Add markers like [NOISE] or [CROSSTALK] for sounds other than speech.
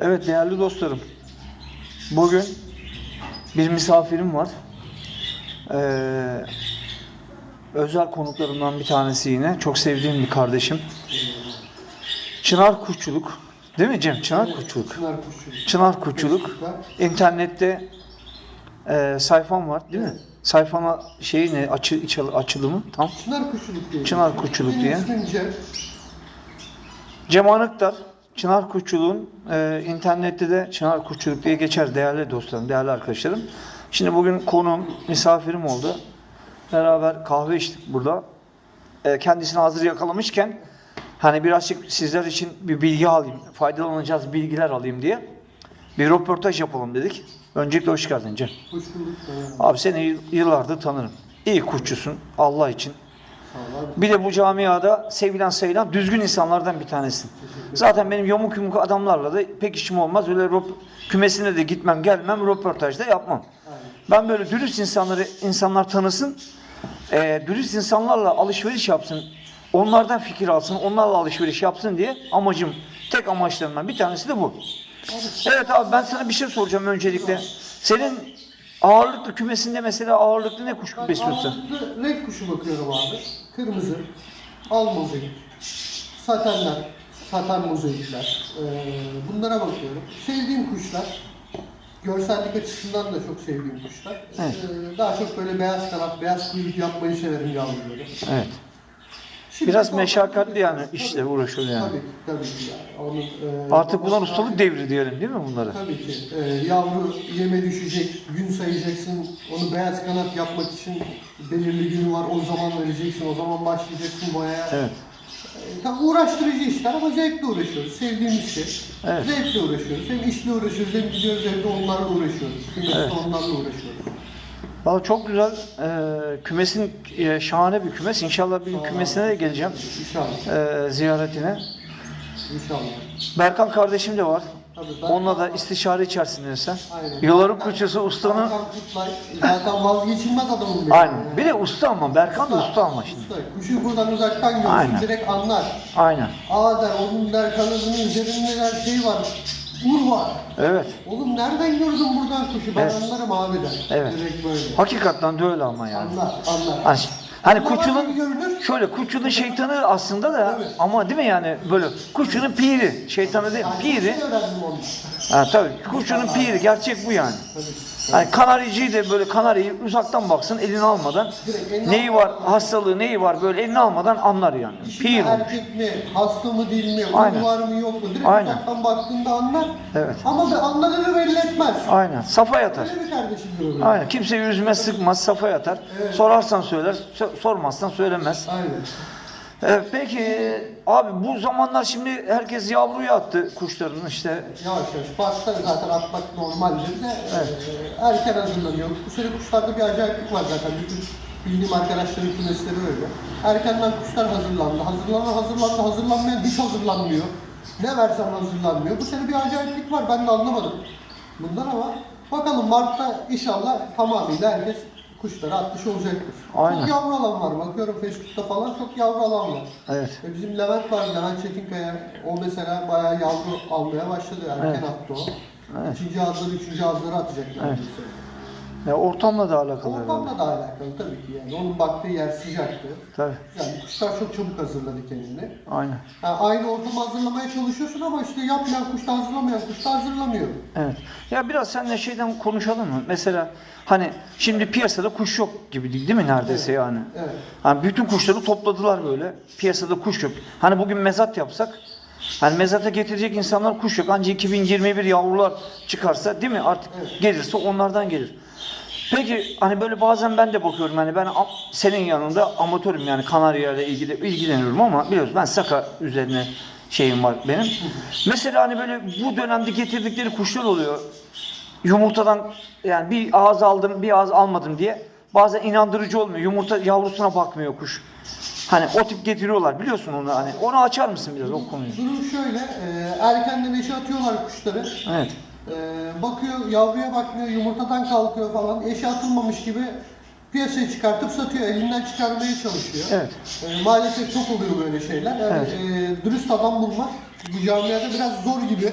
Evet değerli dostlarım. Bugün bir misafirim var. Ee, özel konuklarımdan bir tanesi yine. Çok sevdiğim bir kardeşim. Çınar Kuşçuluk. Değil mi Cem? Çınar Kuşçuluk. Çınar kuşu. Çınar Kuşçuluk. İnternette e, sayfam var değil mi? Evet. Sayfana şeyi ne? Açı, iç- açılımı tam. Çınar kuşçuluk diye. Çınar Kuşçuluk diye. Cem Anıktar, Çınar Kuşçuluğun e, internette de Çınar Kuşçuluk diye geçer değerli dostlarım, değerli arkadaşlarım. Şimdi bugün konuğum, misafirim oldu. Beraber kahve içtik burada. E, kendisini hazır yakalamışken hani birazcık sizler için bir bilgi alayım, faydalanacağız bilgiler alayım diye bir röportaj yapalım dedik. Öncelikle hoş geldin Cem. Hoş bulduk. Abi seni yıllardır tanırım. İyi kuşçusun Allah için. Bir de bu camiada sevilen sayılan düzgün insanlardan bir tanesin. Zaten benim yamuk yumuk adamlarla da pek işim olmaz. Öyle röp- kümesine de gitmem gelmem röportajda yapmam. Ben böyle dürüst insanları insanlar tanısın. eee, dürüst insanlarla alışveriş yapsın. Onlardan fikir alsın. Onlarla alışveriş yapsın diye amacım tek amaçlarımdan bir tanesi de bu. Evet abi ben sana bir şey soracağım öncelikle. Senin ağırlıklı kümesinde mesela ağırlıklı ne kuş Ben besliyorsun? ağırlıklı renk kuşu bakıyorum abi. Kırmızı, al mozaik, satenler, saten mozaikler. Ee, bunlara bakıyorum. Sevdiğim kuşlar. Görsellik açısından da çok sevdiğim kuşlar. Evet. Ee, daha çok böyle beyaz kanat, beyaz kuyruk yapmayı severim yavruları. Evet. Şimdi Biraz meşakkatli yani Tabii. işle uğraşıyor yani. Tabii, tabii ki. Onun, e, Artık bunlar ustalık devri diyelim değil mi bunları? Tabii ki. Ee, yavru yeme düşecek, gün sayacaksın. Onu beyaz kanat yapmak için belirli günü var. O zaman vereceksin, o zaman başlayacaksın boyaya. Evet. Ee, tabii uğraştırıcı işler ama zevkle uğraşıyoruz. Sevdiğimiz şey. Evet. Zevkle uğraşıyoruz. Hem işle uğraşıyoruz hem gidiyoruz evde onlarla uğraşıyoruz. Kıymetli Evet. onlarla uğraşıyoruz. Valla çok güzel. Ee, kümesin e, şahane bir kümes. İnşallah bir gün kümesine de geleceğim. İnşallah. ee, ziyaretine. İnşallah. Berkan kardeşim de var. Tabii Onunla da istişare içerisindesin sen. Aynen. Yılların kuşçusu ustanın. Kutlay zaten vazgeçilmez adamım benim. Aynen. Bir de usta ama. Berkan da usta ama şimdi. Usta. Kuşu buradan uzaktan görürsün Aynen. direkt anlar. Aynen. Aa der, onun der kanadının üzerinde der şey var. Ur var. Evet. Oğlum nereden gördün buradan kuşu? Ben Evet. anlarım abi der. Evet. Direkt böyle. Hakikaten de öyle ama yani. Anlar, anlar. Hani, hani kuşçunun görünür? şöyle kuşçunun şeytanı aslında da Evet. ama değil mi yani böyle kuşçunun piri şeytanı değil Yani piri öğrendim ondan. ha tabii kuşçunun piri gerçek bu yani Tabii. Hani kanariciyı de böyle kanarıyı uzaktan baksın elini almadan neyi var hastalığı neyi var böyle elini almadan anlar yani pir olmuş. erkek mi, hasta mı değil mi, Aynen. var mı yok mu? Direkt Aynen. uzaktan baktığında anlar. Evet. Ama da anladığını belli etmez. Aynen safa yatar. Öyle bir kardeşim böyle. Aynen kimse yüzmez sıkmaz safa yatar. Evet. Sorarsan söyler so- sormazsan söylemez. Aynen. Evet, peki abi bu zamanlar şimdi herkes yavruya attı kuşlarını işte Yavaş yavaş. Parkta zaten atmak normaldir de e, erken hazırlanıyor. Bu sene kuşlarda bir acayiplik var zaten. Bütün bildiğim arkadaşların kümesleri öyle. Erkenden kuşlar hazırlandı. Hazırlanan hazırlandı. Hazırlanmayan hiç hazırlanmıyor. Ne versen hazırlanmıyor. Bu sene bir acayiplik var. Ben de anlamadım bundan ama bakalım Mart'ta inşallah tamamıyla herkes kuşları atmış olacaktır. Aynen. Çok yavru alan var. Bakıyorum Facebook'ta falan çok yavru alan var. evet. E Bizim Levent var, Levent Çetinkaya. O mesela bayağı yavru almaya başladı. Erken Evet. attı o. Evet. İkinci hazları, üçüncü hazları atacak. Evet. Neredeyse. Ya ortamla da alakalı. Ortamla da alakalı tabii ki yani. Onun baktığı yer sıcaktı. Tabii. Yani kuşlar çok çabuk hazırladı kendini. Aynen. Yani aynı ortamı hazırlamaya çalışıyorsun ama işte yapmayan kuş da hazırlamayan kuş da hazırlamıyor. Evet. Ya biraz seninle şeyden konuşalım mı? Mesela hani şimdi piyasada kuş yok gibi değil, değil mi neredeyse Evet. yani? Evet. Hani bütün kuşları topladılar böyle. Piyasada kuş yok. Hani bugün mezat yapsak Hani mezata getirecek insanlar kuş yok. Ancak 2021 yavrular çıkarsa değil mi? Artık Evet. gelirse onlardan gelir. Peki hani böyle bazen ben de bakıyorum hani ben senin yanında amatörüm yani kanarya ile ilgili ilgileniyorum ama biliyorsun ben saka üzerine şeyim var benim. [LAUGHS] Mesela hani böyle bu dönemde getirdikleri kuşlar oluyor. Yumurtadan yani bir ağız aldım bir ağız almadım diye bazen inandırıcı olmuyor. Yumurta yavrusuna bakmıyor kuş. Hani o tip getiriyorlar biliyorsun onu hani. Onu açar mısın biraz o konuyu? Durum şöyle, e, erkenden eşe atıyorlar kuşları. Evet. Ee, bakıyor yavruya bakmıyor yumurtadan kalkıyor falan eşi atılmamış gibi piyasaya çıkartıp satıyor elinden çıkarmaya çalışıyor. Evet. Ee, maalesef çok oluyor böyle şeyler. Yani, Evet. e, dürüst adam bulmak bu camiada biraz zor gibi.